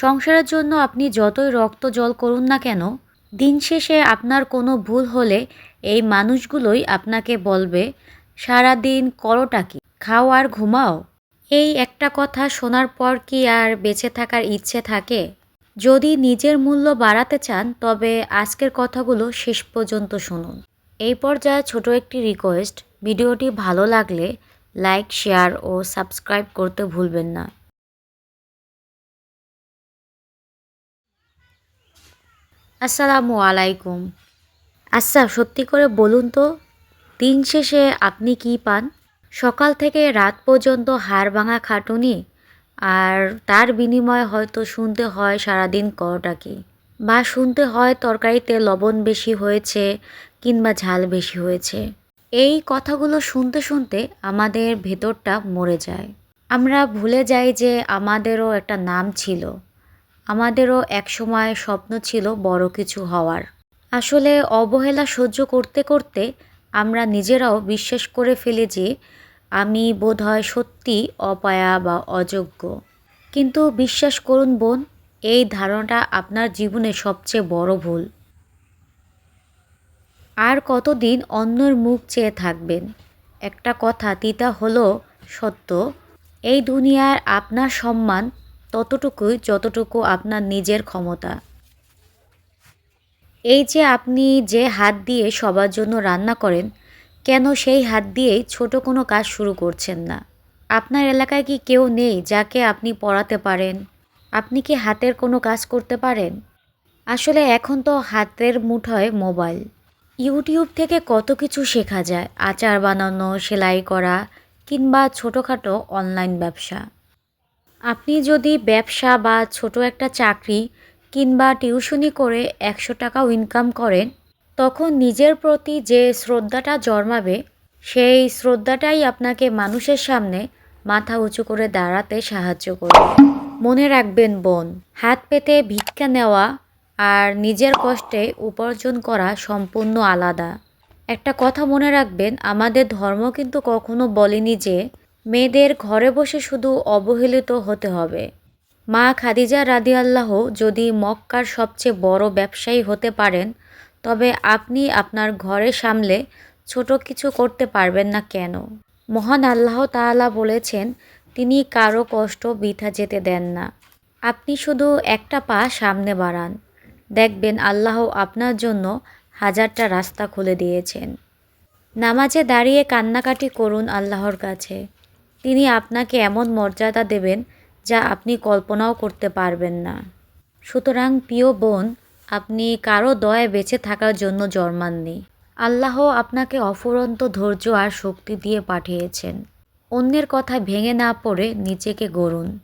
সংসারের জন্য আপনি যতই রক্ত জল করুন না কেন, দিন শেষে আপনার কোনো ভুল হলে এই মানুষগুলোই আপনাকে বলবে, সারাদিন করোটা কি? খাও আর ঘুমাও? এই একটা কথা শোনার পর কি আর বেঁচে থাকার ইচ্ছে থাকে? যদি নিজের মূল্য বাড়াতে চান, তবে আজকের কথাগুলো শেষ পর্যন্ত শুনুন। এই পর্যায়ে ছোট একটি রিকোয়েস্ট ভিডিওটি ভালো লাগলে লাইক শেয়ার ও সাবস্ক্রাইব করতে ভুলবেন না। আসসালামু আলাইকুম। আচ্ছা সত্যি করে বলুন তো, দিন শেষে আপনি কি পান? সকাল থেকে রাত পর্যন্ত হাড় ভাঙা খাটুনি, আর তার বিনিময়ে হয়তো শুনতে হয় সারাদিন করোটা কি? বা শুনতে হয় তরকারিতে লবণ বেশি হয়েছে কিংবা ঝাল বেশি হয়েছে। এই কথাগুলো শুনতে শুনতে আমাদের ভেতরটা মরে যায়। আমরা ভুলে যাই যে আমাদেরও একটা নাম ছিল। আমাদেরও একসময় স্বপ্ন ছিল বড় কিছু হওয়ার। আসলে অবহেলা সহ্য করতে করতে আমরা নিজেরাও বিশ্বাস করে ফেলি যে আমি বোধহয় সত্যি অপায়া বা অযোগ্য। কিন্তু বিশ্বাস করুন বোন, এই ধারণাটা আপনার জীবনে সবচেয়ে বড় ভুল। আর কতদিন অন্যের মুখ চেয়ে থাকবেন? একটা কথা তিতা হলো সত্য, এই দুনিয়ার আপনার সম্মান ততটুকুই, যতটুকু আপনার নিজের ক্ষমতা। এই যে আপনি যে হাত দিয়ে সবার জন্য রান্না করেন, কেন সেই হাত দিয়েই ছোট কোনো কাজ শুরু করছেন না? আপনার এলাকায় কি কেউ নেই যাকে আপনি পড়াতে পারেন? আপনি কি হাতের কোনো কাজ করতে পারেন? আসলে এখন তো হাতের মুঠোয় মোবাইল। ইউটিউব থেকে কত কিছু শেখা যায়, আচার বানানো, সেলাই করা, কিংবা ছোটোখাটো অনলাইন ব্যবসা। আপনি যদি ব্যবসা বা ছোট একটা চাকরি কিংবা টিউশনি করে একশো টাকাও ইনকাম করেন, তখন নিজের প্রতি যে শ্রদ্ধাটা জন্মাবে, সেই শ্রদ্ধাটাই আপনাকে মানুষের সামনে মাথা উঁচু করে দাঁড়াতে সাহায্য করবে। মনে রাখবেন, বোন, হাত পেতে ভিক্ষা নেওয়া আর নিজের কষ্টে উপার্জন করা সম্পূর্ণ আলাদা। একটা কথা মনে রাখবেন, আমাদের ধর্ম কিন্তু কখনো বলেনি যে মেয়েদের ঘরে বসে শুধু অবহেলিত হতে হবে। মা খাদিজা রাদিয়াল্লাহ যদি মক্কার সবচেয়ে বড় ব্যবসায়ী হতে পারেন, তবে আপনি আপনার ঘরে সামলে ছোট কিছু করতে পারবেন না কেন? মহান আল্লাহ তাআলা বলেছেন, তিনি কারও কষ্ট বৃথা যেতে দেন না। আপনি শুধু একটা পা সামনে বাড়ান। দেখবেন আল্লাহ আপনার জন্য হাজারটা রাস্তা খুলে দিয়েছেন। নামাজে দাঁড়িয়ে কান্নাকাটি করুন আল্লাহর কাছে। তিনি আপনাকে এমন মর্যাদা দেবেন যা আপনি কল্পনাও করতে পারবেন না। সুতরাং, প্রিয় বোন, আপনি কারও দয়ে বেঁচে থাকার জন্য জন্মাননি। আল্লাহ আপনাকে অফুরন্ত ধৈর্য আর শক্তি দিয়ে পাঠিয়েছেন। অন্যের কথা ভেঙে না পড়ে নিজেকে গড়ুন।